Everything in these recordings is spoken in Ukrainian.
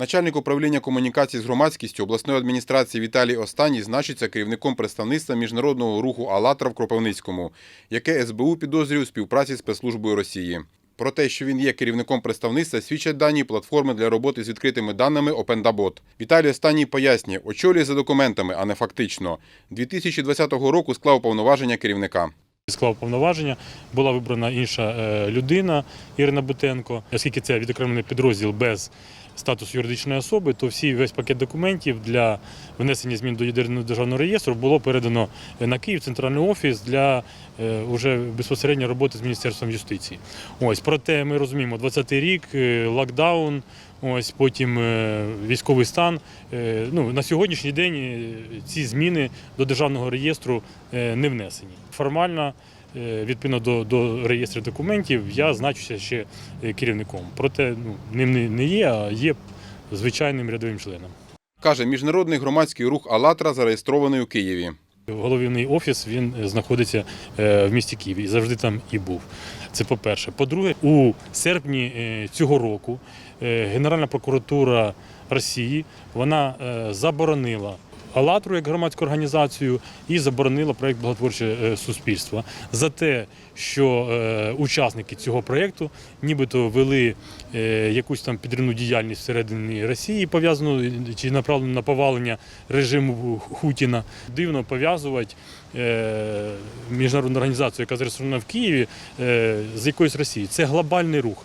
Начальник управління комунікацій з громадськістю обласної адміністрації Віталій Останній значиться керівником представництва міжнародного руху «АЛЛАТРА» в Кропивницькому, яке СБУ підозрює у співпраці з спецслужбою Росії. Про те, що він є керівником представництва, свідчать дані платформи для роботи з відкритими даними OpenDabot. Віталій Останній пояснює, очолює за документами, а не фактично. 2020 року склав повноваження керівника. Склав повноваження, була вибрана інша е, людина Ірина Бутенко. Оскільки це відокремлений підрозділ без статусу юридичної особи, то всі весь пакет документів для внесення змін до єдиного державного реєстру було передано на Київ центральний офіс для е, уже безпосередньо роботи з міністерством юстиції. Ось проте ми розуміємо, 20-й рік, е, локдаун. Ось потім е, військовий стан. Е, Ну на сьогоднішній день е, ці зміни до державного реєстру не внесені. Формально, відповідно до, до реєстру документів, я значуся ще керівником. Проте ну, ним не є, а є звичайним рядовим членом. Каже, міжнародний громадський рух «АЛЛАТРА» зареєстрований у Києві. Головний офіс він знаходиться е, в місті Києві і завжди там і був. Це по-перше. По-друге, у серпні е, цього року е, Генеральна прокуратура Росії вона е, заборонила «АЛЛАТРу» як громадську організацію і заборонила проєкт благотворче е, суспільство за те, що е, учасники цього проєкту нібито вели е, якусь там підривну діяльність всередині Росії, пов'язану чи направлену на повалення режиму Хутіна. Дивно пов'язувати міжнародну організацію, яка зареєстрована в Києві, з якоюсь Росією. Це глобальний рух.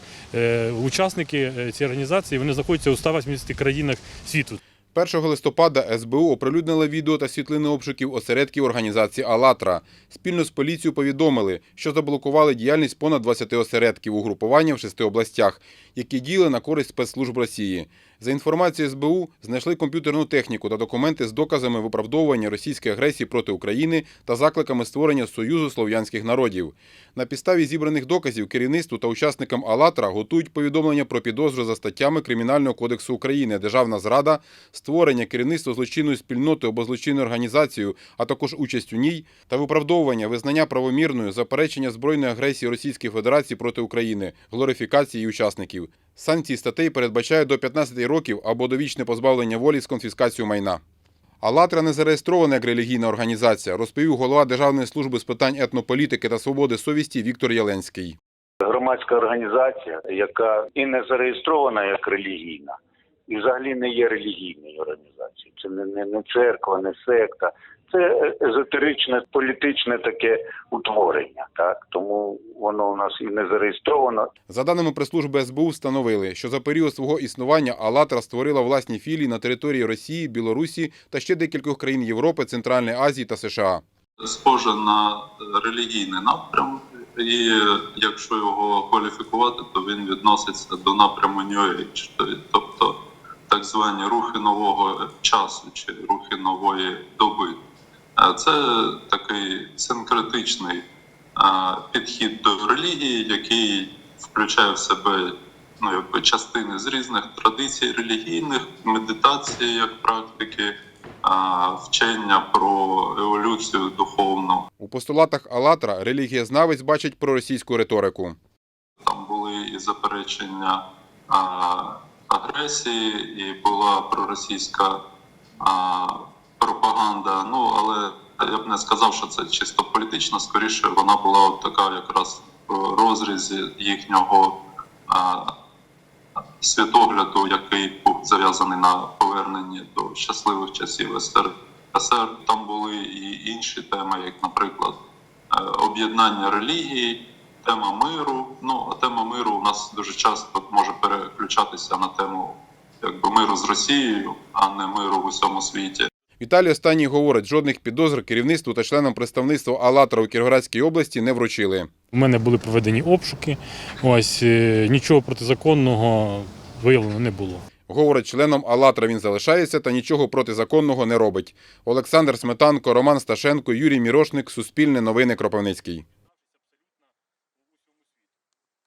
Учасники цієї організації вони знаходяться у 180 країнах світу. 1 листопада СБУ оприлюднила відео та світлини обшуків осередків організації «АЛЛАТРА». Спільно з поліцією повідомили, що заблокували діяльність понад 20 осередків угрупування в шести областях, які діяли на користь спецслужб Росії. За інформацією СБУ, знайшли комп'ютерну техніку та документи з доказами виправдовування російської агресії проти України та закликами створення Союзу слов'янських народів. На підставі зібраних доказів керівництву та учасникам «АЛЛАТРА» готують повідомлення про підозру за статтями Кримінального кодексу України «Державна зрада», створення керівництва злочинної спільноти або злочинною організацією, а також участь у ній, та виправдовування визнання правомірною заперечення збройної агресії Російської Федерації проти України, глорифікації її учасників. Санкції статей передбачають до 15 років або довічне позбавлення волі з конфіскацією майна. «АЛЛАТРА» не зареєстрована як релігійна організація, розповів голова Державної служби з питань етнополітики та свободи совісті Віктор Яленський. громадська організація, яка і не зареєстрована як релігійна, і взагалі не є релігійною організацією. Це не, не, не церква, не секта. Це езотеричне політичне таке утворення. Так тому воно у нас і не зареєстровано, За даними прес-служби СБУ, встановили, що за період свого існування «АЛЛАТРА» створила власні філії на території Росії, Білорусі та ще декількох країн Європи, Центральної Азії та США. схоже на релігійний напрям, і якщо його кваліфікувати, то він відноситься до напряму New Age, тобто так звані рухи нового часу чи рухи нової доби. Е, Це такий синкретичний е, підхід до релігії, який включає в себе ну, якби частини з різних традицій релігійних, медитації як практики, вчення про еволюцію духовну. У постулатах «АЛЛАТРА» релігієзнавець бачить проросійську риторику. Там були і заперечення а, агресії, і була проросійська а, пропаганда. Ну але я б не сказав, що це чисто політична. Скоріше вона була от така якраз в розрізі їхнього а, світогляду, який був зав'язаний на поверненні до щасливих часів СРСР. Там були і інші теми, як, наприклад, е, об'єднання релігії, тема миру. Ну, а тема миру у нас дуже часто може переключатися на тему якби миру з Росією, а не миру в усьому світі. Віталій Останній говорить, жодних підозр керівництву та членам представництва «АЛЛАТРА» у Кіровоградській області не вручили. У мене були проведені обшуки. Ось е, нічого протизаконного виявлено не було. Говорить, членом «АЛЛАТРА» він залишається та нічого протизаконного не робить. Олександр Сметанко, Роман Сташенко, Юрій Мірошник, Суспільне новини Кропивницький.